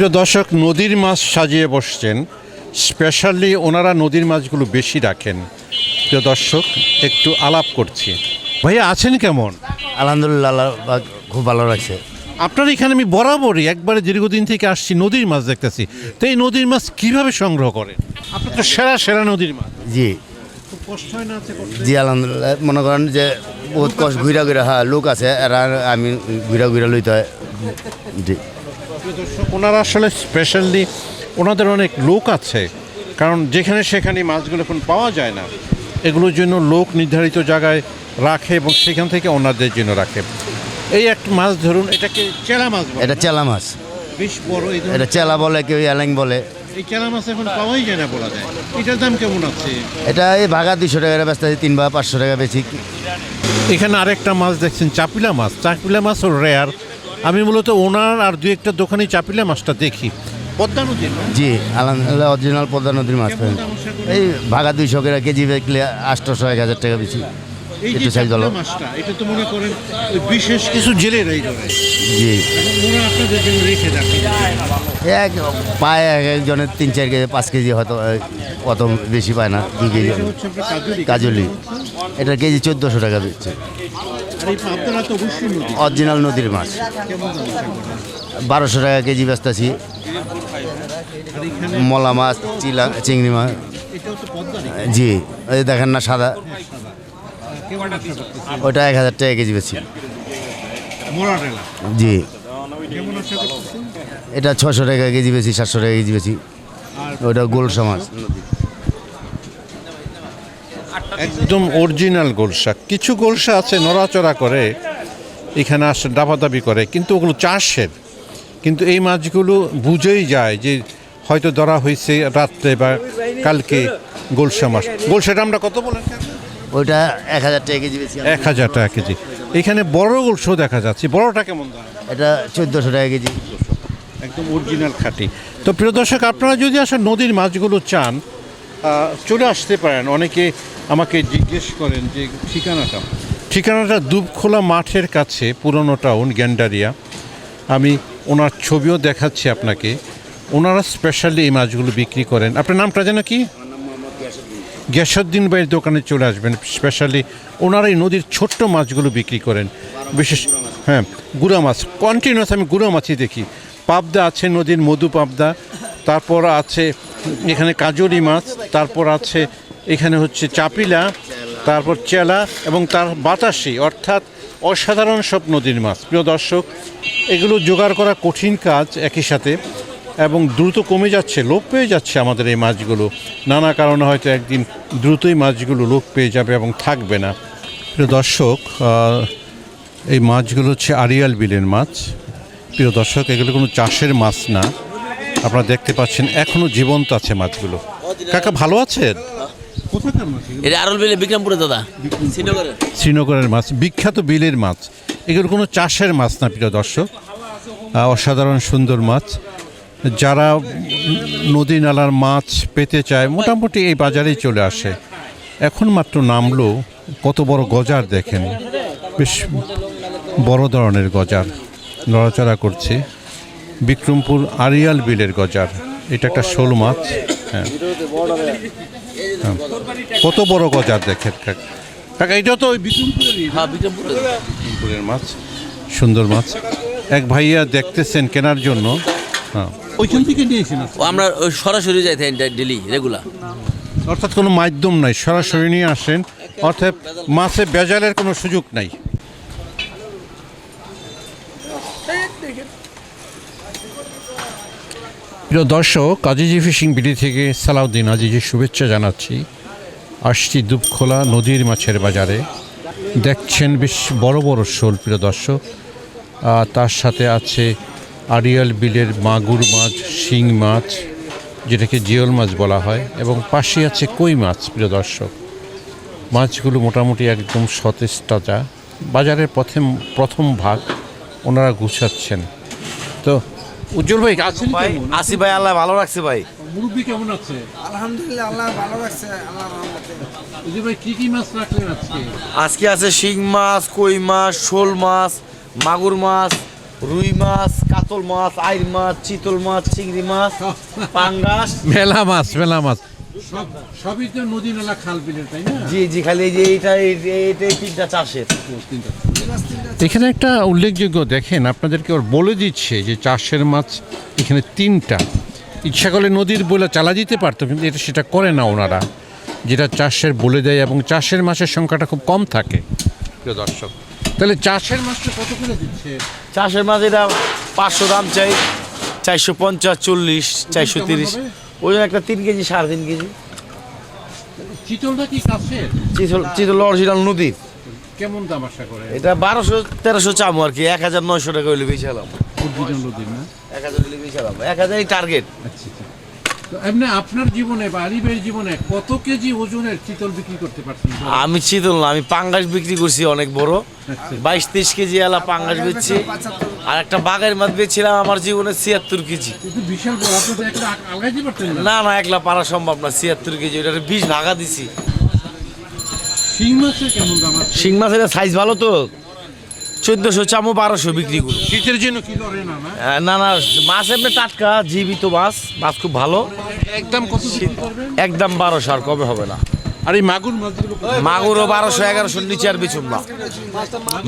প্রিয় দর্শক নদীর মাছ সাজিয়ে বসছেন। স্পেশালি ওনারা নদীর মাছগুলো বেশি রাখেন। প্রিয় দর্শক একটু আলাপ করছি। ভাইয়া আছেন কেমন? আলহামদুলিল্লাহ খুব ভালো লাগছে আপনার এখানে আমি বরাবরই একবারে দীর্ঘদিন থেকে আসছি নদীর মাছ দেখতেছি। তো এই নদীর মাছ কীভাবে সংগ্রহ করেন? আপনার তো সেরা সেরা নদীর মাছ। জি। আছে? জি আলহামদুলিল্লাহ। মনে করেন যে বহুত কষ্ট ঘুরা ঘুরা হ্যাঁ লোক আছে এরা আমি ঘুরা ঘুরা লইতে হয়। জি। দর্শক ওনারা আসলে স্পেশালি ওনাদের অনেক লোক আছে। কারণ যেখানে সেখানে মাছগুলো এখন পাওয়া যায় না। এগুলোর জন্য লোক নির্ধারিত জায়গায় রাখে এবং সেখান থেকে ওনাদের জন্য রাখে। এই একটা মাছ ধরুন এটাকে চেলা মাছ এটা চেলা মাছ। বেশ বড় এটা চেলা বলে কেউ এলেং বলে। এই চেলা মাছ এখন পাওয়াই যায় না বলা যায়। এটার দাম কেমন আছে? এটা এই ভাগা দুশো টাকা ব্যস্ত আছে তিন বা পাঁচশো টাকা বেশি এখানে আরেকটা মাছ দেখছেন চাপিলা মাছ। চাপিলা মাছ রেয়ার আমি মূলত ওনার আর দু একটা দোকানে চাপিলে মাছটা দেখি। পদ্মা নদীর জি আলহামদুলিল্লাহ অরিজিনাল পদ্মা নদীর মাছ পাবেন এই ভাগা দুইশো টাকা কেজি বেচলে আটশোশো এক হাজার টাকা বেশি। একটু size ভালো। এটা তো মনে করেন বিশেষ কিছু জেলেরাই জি। এক পায় এক একজনের তিন চার কেজি পাঁচ কেজি হয়তো অত বেশি পায় না দুই কেজি। কাজলি এটা কেজি চোদ্দোশো টাকা দিচ্ছে। অরিজিনাল নদীর মাছ। বারোশো টাকা কেজি বেচতেছি। মলা মাছ চিলা চিংড়ি মাছ। জি ওই দেখেন না সাদা। ওটা এক হাজার টাকা কেজি বেশি জি। এটা? ছশো টাকা কেজি বেশি সাতশো টাকা কেজি বেশি ওটা গোল সমাজ একদম অরিজিনাল গোলসা কিছু গোলসা আছে নড়াচড়া করে এখানে আসে দাবাদাবি করে কিন্তু ওগুলো চাষের। কিন্তু এই মাছগুলো বুঝেই যায় যে হয়তো ধরা হয়েছে রাত্রে বা কালকে গোলসা মাছ। গোলসাটা আমরা কত বলেন? ওইটা এক হাজার টাকা কেজি এক হাজার টাকা কেজি। এখানে বড় গোলসও দেখা যাচ্ছে। বড়টা কেমন দাম? এটা চোদ্দোশো টাকা কেজি। একদম অরিজিনাল খাঁটি। তো প্রিয় দর্শক আপনারা যদি আসলে নদীর মাছগুলো চান চলে আসতে পারেন। অনেকে আমাকে জিজ্ঞেস করেন যে ঠিকানাটা। ঠিকানাটা দুবখোলা মাঠের কাছে পুরনো টাউন গ্যান্ডারিয়া। আমি ওনার ছবিও দেখাচ্ছি আপনাকে। ওনারা স্পেশালি এই মাছগুলো বিক্রি করেন। আপনার নামটা যেন কি? গ্যাসুদ্দিন। ভাইয়ের দোকানে চলে আসবেন স্পেশালি ওনারা এই নদীর ছোট্ট মাছগুলো বিক্রি করেন। বিশেষ হ্যাঁ গুড়া মাছ। কন্টিনিউয়াস আমি গুড়া মাছই দেখি। পাবদা আছে নদীর মধু পাবদা। তারপর আছে এখানে কাজলি মাছ, তারপর আছে এখানে হচ্ছে চাপিলা, তারপর চেলা এবং তার বাতাসি, অর্থাৎ অসাধারণ সব নদীর মাছ। প্রিয় দর্শক, এগুলো জোগাড় করা কঠিন কাজ একই সাথে এবং দ্রুত কমে যাচ্ছে, লোপ পেয়ে যাচ্ছে আমাদের এই মাছগুলো। নানা কারণে হয়তো একদিন দ্রুতই মাছগুলো লোপ পেয়ে যাবে এবং থাকবে না। প্রিয় দর্শক এই মাছগুলো হচ্ছে আরিয়াল বিলের মাছ। প্রিয় দর্শক, এগুলো কোনো চাষের মাছ না। আপনারা দেখতে পাচ্ছেন এখনও জীবন্ত আছে মাছগুলো। কাকা ভালো আছেন? এটা আরল বিলে বিক্রমপুরে দাদা। শ্রীনগরে। শ্রীনগরের মাছ বিখ্যাত বিলের মাছ। এগুলো কোনো চাষের মাছ না প্রিয় দর্শক। অসাধারণ সুন্দর মাছ। যারা নদী নালার মাছ পেতে চায় মোটামুটি এই বাজারেই চলে আসে। এখন মাত্র নামলো কত বড় গজার দেখেন। বেশ বড় ধরনের গজার। নড়াচড়া করছে। বিক্রমপুর আরিয়াল বিলের গজার। এটা একটা শোল মাছ। হ্যাঁ। হ্যাঁ। কত বড় গজার দেখেন কাকা। এটা তো হ্যাঁ বিক্রমপুরে বিক্রমপুরের মাছ। সুন্দর মাছ। এক ভাইয়া দেখতেছেন কেনার জন্য। হ্যাঁ। ওইখান থেকে নিয়েছেন আমরা ওই সরাসরি যাই ডেলি রেগুলার। অর্থাৎ কোনো মাধ্যম নাই সরাসরি নিয়ে আসেন। অর্থাৎ মাছে বেজালের কোনো সুযোগ নাই। প্রিয় দর্শক, আজিজি ফিশিং বিডি থেকে সালাউদ্দিন আজিজি শুভেচ্ছা জানাচ্ছি। আসছি দুপখোলা নদীর মাছের বাজারে। দেখছেন বেশ বড় বড় শোল, প্রিয় দর্শক। তার সাথে আছে আড়িয়াল বিলের মাগুর মাছ, শিং মাছ, যেটাকে জিওল মাছ বলা হয়, এবং পাশে আছে কই মাছ, প্রিয় দর্শক। মাছগুলো মোটামুটি একদম সতেজ তাজা। বাজারের প্রথম প্রথম ভাগ ওনারা গুছাচ্ছেন। তো উজ্জ্বল ভাই আছেন কেমন? আসি ভাই আল্লাহ ভালো রাখছে ভাই। মুরব্বি কেমন আছে? আলহামদুলিল্লাহ আল্লাহ ভালো রাখছে আল্লাহ রহমতে। উজ্জ্বল ভাই কি কি মাছ রাখলেন আজকে? আজকে আছে শিং মাছ কই মাছ শোল মাছ মাগুর মাছ রুই মাছ কাতল মাছ আইর মাছ চিতল মাছ চিংড়ি মাছ পাঙ্গাস। মেলা মাছ মেলা মাছ। সব সবই তো নদী নালা খাল বিলের তাই না? জি জি খালি এই যে এইটা এই- এইটা এই তিনটা চাষের। এখানে একটা উল্লেখযোগ্য দেখেন আপনাদেরকে ওর বলে দিচ্ছে যে চাষের মাছ এখানে তিনটা। ইচ্ছা করলে নদীর বলে চালা দিতে পারতো কিন্তু এটা সেটা করে না ওনারা। যেটা চাষের বলে দেয় এবং চাষের মাছের সংখ্যাটা খুব কম থাকে প্রিয় দর্শক। তাহলে চাষের মাছটা কত করে দিচ্ছে? চাষের মাছ এটা পাঁচশো দাম চাই চারশো পঞ্চাশ চল্লিশ চারশো তিরিশ। ওই একটা তিন কেজি সাড়ে তিন কেজি। চিতলটা কি চিতল চিতল অরিজিনাল নদীর। কেমন দাম আশা করে? এটা বারোশো তেরোশো চামো আর কি এক হাজার নয়শো টাকা হইলে বেচালাম না? এক হাজার হইলে বেচালাম এক হাজারই টার্গেট আচ্ছা আচ্ছা। তো এমনি আপনার জীবনে বা আলিবের জীবনে কত কেজি ওজনের চিতল বিক্রি করতে পারছেন? আমি চিতল না আমি পাঙ্গাস বিক্রি করছি অনেক বড়। বাইশ তেইশ কেজি এলা পাঙ্গাস বেচছি। আর একটা বাঘের মাছ বেচছিলাম আমার জীবনে ছিয়াত্তর কেজি। বিশাল বড় আপনি তো একটা আলগাই পারতেন না। না একলা পারা সম্ভব না ছিয়াত্তর কেজি। ওটা বিশ ভাগা দিছি। শিং মাছের সাইজ ভালো তো। চোদ্দশো চামো বারোশো বিক্রি করি। শীতের জন্য না না? মাছ এমনি টাটকা জীবিত মাছ মাছ খুব ভালো। একদম কত একদম বারোশো আর কবে হবে না। আর এই মাগুর মাছগুলো মাগুরও বারোশো এগারোশোর নিচে আর বেচুম না।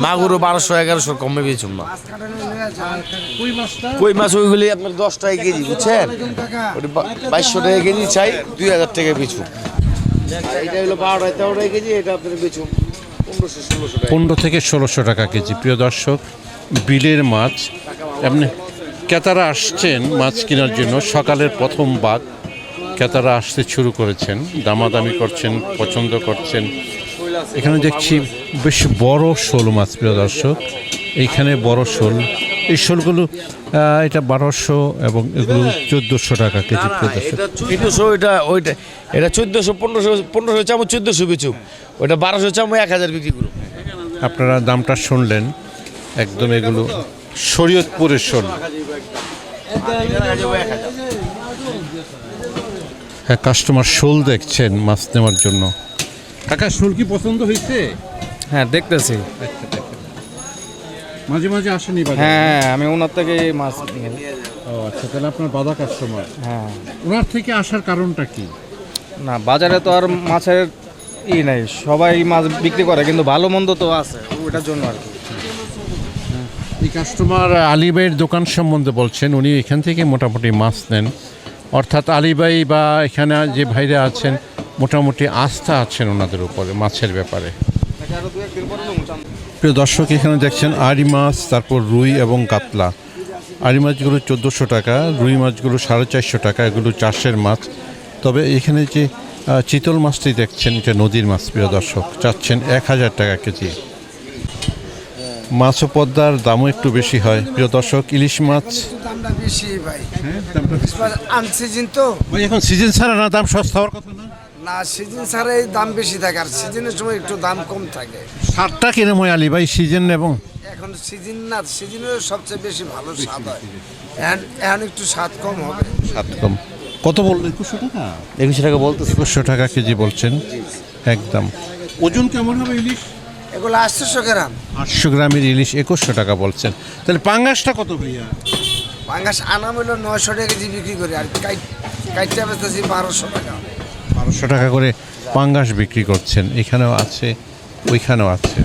মাগুরও বারোশো এগারোশোর কমে বেচুম না। কই মাছ ওইগুলি আপনার দশ টাকা কেজি বুঝছেন? বাইশশো টাকা কেজি চাই দুই হাজার টাকা পনেরো থেকে ষোলোশো টাকা কেজি। প্রিয় দর্শক, বিলের মাছ এমনি ক্রেতারা আসছেন মাছ কেনার জন্য। সকালের প্রথম বাদ ক্রেতারা আসতে শুরু করেছেন। দামাদামি করছেন, পছন্দ করছেন। এখানে দেখছি বেশ বড় শোল মাছ, প্রিয় দর্শক। এইখানে বড় শোল এই শোলগুলো এটা বারোশো এবং এগুলো চোদ্দোশো টাকা কেজি দর্শক এটা এটা ওইটা এটা চোদ্দশো পনেরোশো পনেরোশো চামচ চোদ্দশো বেচুম ওইটা বারোশো চামচ এক হাজার বিক্রি করুন আপনারা দামটা শুনলেন একদম এগুলো শরীয়তপুরের শোল। হ্যাঁ কাস্টমার শোল দেখছেন মাছ নেওয়ার জন্য। কাকা শোল কি পছন্দ হয়েছে? হ্যাঁ দেখতেছি। মাঝে মাঝে আসেনি বাজারে? হ্যাঁ আমি ওনার থেকে মাছ নিই। ও আচ্ছা তাহলে আপনার বাধা কাস্টমার হ্যাঁ। ওনার থেকে আসার কারণটা কি? না বাজারে তো আর মাছের ই নাই সবাই মাছ বিক্রি করে কিন্তু ভালো মন্দ তো আছে ওটার জন্য আর কি। এই কাস্টমার আলিবাইয়ের দোকান সম্বন্ধে বলছেন উনি এখান থেকে মোটামুটি মাছ নেন। অর্থাৎ আলিবাই বা এখানে যে ভাইরা আছেন মোটামুটি আস্থা আছেন ওনাদের উপরে মাছের ব্যাপারে। প্রিয় দর্শক এখানে দেখছেন আড়ি মাছ তারপর রুই এবং কাতলা। আড়ি মাছগুলো চোদ্দোশো টাকা রুই মাছগুলো সাড়ে চারশো টাকা এগুলো চাষের মাছ। তবে এখানে যে চিতল মাছটি দেখছেন এটা নদীর মাছ প্রিয় দর্শক চাচ্ছেন এক হাজার টাকা কেজি। মাছ ও পদ্মার দামও একটু বেশি হয়। প্রিয় দর্শক ইলিশ মাছ? দামটা বেশি ভাই। আনসিজন তো। এখন সিজন ছাড়া না দাম সস্তা হওয়ার কথা না। না সিজন ছাড়াই দাম বেশি থাকে আর সিজনের সময় একটু দাম কম থাকে। সারটা কিরম হয় আলী ভাই সিজন এবং? এখন সিজন না সিজনের সবচেয়ে বেশি ভালো স্বাদ হয়। এখন এখন একটু স্বাদ কম হবে। সাত কম। কত বললেন? একুশশো টাকা? একুশো টাকা বলতো একুশশো টাকা কেজি বলছেন। একদম। ওজন কেমন হবে ইলিশ? এগুলো আটশোশো গ্রাম। আটশো গ্রামের ইলিশ একুশশো টাকা বলছেন। তাহলে পাঙ্গাসটা কত ভাইয়া? পাঙ্গাস আনাম হলো নয়শো টাকা কেজি বিক্রি করি আর কাইট কাইটটা বেচতেছি বারোশো টাকা। বারোশো টাকা করে পাঙ্গাস বিক্রি করছেন। এখানেও আছে ওইখানেও আছে।